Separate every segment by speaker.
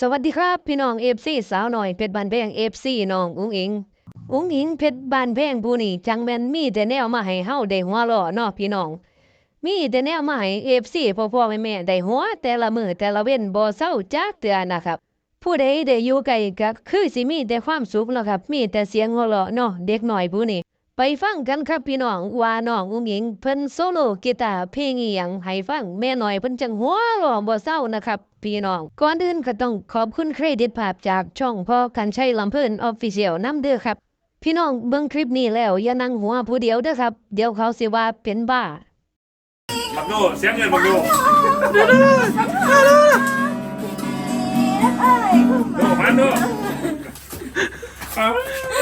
Speaker 1: สวัสดีครับ พี่น้องเอฟซีสาวหน่อยเพชรบานแพงเอฟซีน้องอุ้งอิงอุ้งอิงเพชรบานแพงผู้นี้จังแมนมีแต่แนวมาให้เฮาได้หัวเราะเนาะพี่น้อง มีแต่แนวมาให้เอฟซีพ่อๆแม่ๆได้หัวแต่ละมือแต่ละเว้นบ่เศร้าจักเทื่อนะครับ ผู้ใดได้อยู่ใกล้ก็คือสิมีแต่ความสุขแล้วครับ มีแต่เสียงหัวเราะเนาะเด็กหน้อยผู้นี้ ไปฟังกันครับพี่น้องว่าน้องอุ้งอิงเพิ่นโซโล่กีตาร์เพลงอีหยังให้ฟังแม่น้อยเพิ่นจังหัวเราะบ่เศร้านะครับ พี่น้องก่อนอื่นก็ต้องขอบคุณเครดิตภาพจากช่องพ่อกันชัยลำเพิ่นออฟฟิเชียลนำเด้อครับ พี่น้องเบิ่งคลิปนี้แล้วอย่านั่งหัวผู้เดียวเด้อครับ เดี๋ยวเขาสิว่าเป็นบ้า
Speaker 2: บักดูเสียงเงินบักดูดูมันดูเอา
Speaker 3: คือหมู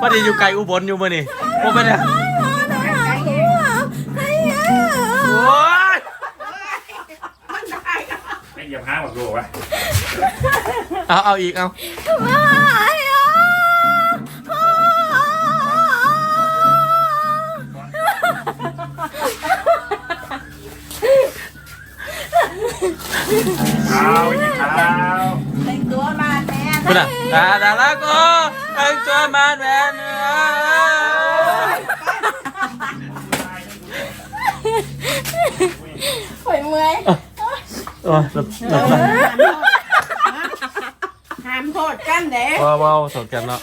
Speaker 4: พอดีอยู่ไกลอุบลอยู่มื้อนี่บ่เป็นไรโอ้ย
Speaker 2: ไอ้เหยียบห้างบักดูวะ
Speaker 4: เอาเอาอีกเอา
Speaker 2: เอาอีกเอา
Speaker 3: แต่งตัวมาแม่
Speaker 4: พุ่นน่ะดาดาละก็ ไอ้ตัวมันแม่น
Speaker 3: ข่อยเมื่อย
Speaker 4: โอ้ยหลับหลับ
Speaker 3: ห้ามโทษกันเด้
Speaker 4: ว้าวว้าวสดกันเนาะ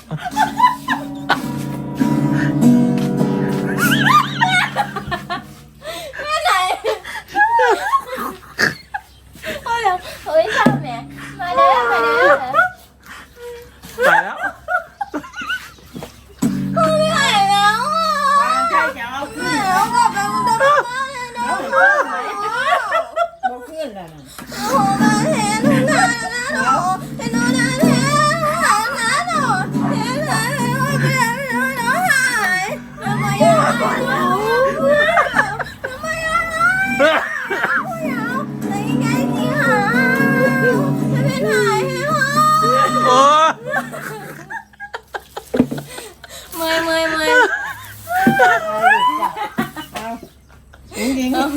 Speaker 3: จริงๆมึง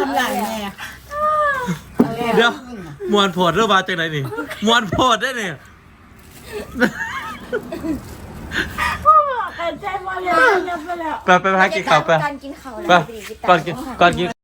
Speaker 3: ทำไรแม่
Speaker 4: เดี๋ยวมวนโพดเรื่องมาจากไหนนี่มวนโพดได้เนี่ย
Speaker 3: ใจมาแล้วไปแล้ว
Speaker 4: ไปไปพักกินข้าวไป
Speaker 5: การกินข้าว
Speaker 4: ไปก่อนกินก่อนกิน